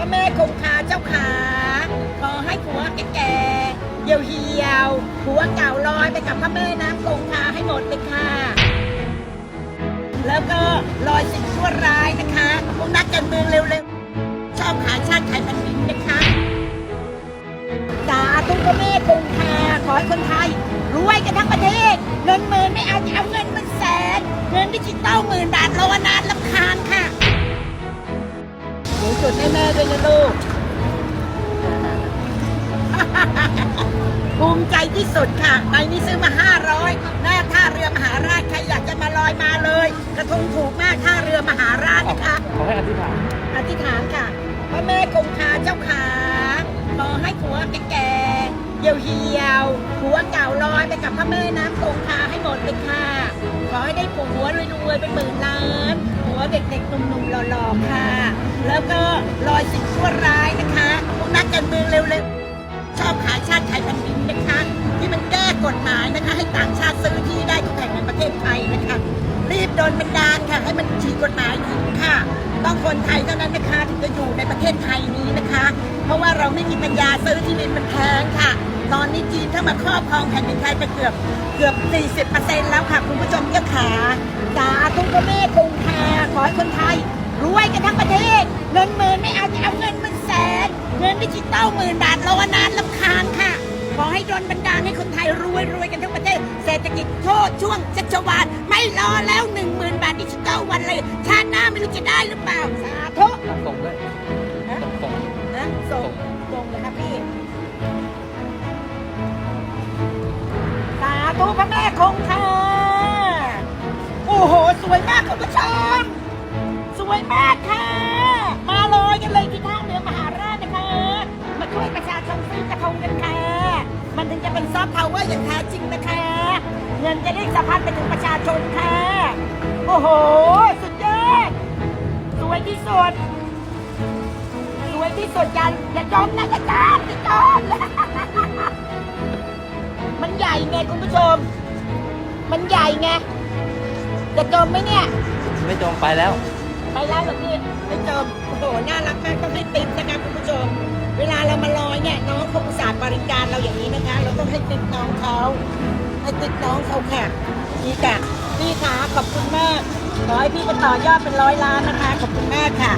พระแม่คงคาเจ้าขาขอให้ผัวแก่ๆเหี่ยวเหี่ยวผัวเก่าลอยไปกับพระแม่น้ำคงคาให้หมดเลยค่ะ แล้วก็ลอยสิ่งชั่วร้ายนะคะพวกนักการเมืองเร็วๆชอบขายชาติขายแผ่นดินนะคะสาธุพระแม่คงคาขอให้คนไทยรวยกันทั้งประเทศเงินหมื่นไม่เอาจะเอาเงินเป็นแสน เงินดิจิตอลหมื่นบาทรอนานลำคาญ จุดให้แม่ด้วยนะลูก ภูมิใจที่สุดค่ะใบนี้ซื้อมา 500 หน้าท่าเรือมหาราชใครอยากจะมาลอยมาเลย กระทงถูกมากท่าเรือมหาราชนะคะ ขอให้อธิษฐานอธิษฐานค่ะพระแม่คงคาเจ้าขาขอให้ผัวแก่ๆเหี่ยวเหี่ยวๆผัวเก่าลอยไปกับพระแม่น้ำคงคาให้หมดเลยค่ะ ขอให้ได้ผัวรวยๆเป็นหมื่นล้านผัวเด็กๆหนุ่มๆหล่อๆค่ะ แล้วก็ลอยสิ่งชั่วร้ายนะคะพวกนักการเมืองเร็วๆ ชอบขายชาติขายแผ่นดินนะคะ ที่มันแก้กฎหมายนะคะ ให้ต่างชาติซื้อที่ได้ทุกแห่งในประเทศไทยนะคะ รีบโดนบันดาลค่ะ ให้มันฉีกกฎหมายหญิงค่ะ ต้องคนไทยเท่านั้นนะคะถึงจะอยู่ในประเทศไทยนี้นะคะ เพราะว่าเราไม่มีปัญญาซื้อที่ดินมันแพงค่ะ ตอนนี้จีนเข้ามาครอบครองแผ่นดินไทยไปเกือบเกือบ 40%แล้วค่ะคุณผู้ชมเจ้าขาสาธุพระแม่คงคาขอให้คนไทยรวยกันทั้งประเทศ งินหมื่นไม่เอาจะเอาเงินเป็นแสน เงินดิจิตอลหมื่นบาทรอนานลำคาญค่ะ ขอให้โดนบันดาลให้คนไทยรวยรวยกันทั้งประเทศ เศรษฐกิจโทษช่วงชัชวานไม่รอแล้วหนึ่งหมื่นบาทดิจิตอลวันเลย ชาติหน้าไม่รู้จะได้หรือเปล่า สาธุส่งด้วยนะส่งนะส่งส่งเลยครับพี่ สาธุพระแม่คงคาโอ้โห สวยมากคุณผู้ชมสวยมาก มันถึงจะเป็นซอฟต์พาวเวอร์อย่างแท้จริงนะคะ เงินจะได้สะพัดไปถึงประชาชนค่ะ โอ้โห สุดยอด สวยที่สุด สวยที่สุดอย่าอย่าจมนะอย่าจมอย่าจมมันใหญ่ไงคุณผู้ชม มันใหญ่ไงจะจมไหมเนี่ย ไม่จมไปแล้ว ไปแล้วเหรอพี่ไม่จม ให้ติ๊บน้องเขาให้ติ๊บน้องเขาค่ะนี่ค่ะพี่คะขอบคุณมากขอให้พี่ไปต่อยอดเป็นร้อยล้านนะคะ ขอบคุณมากค่ะ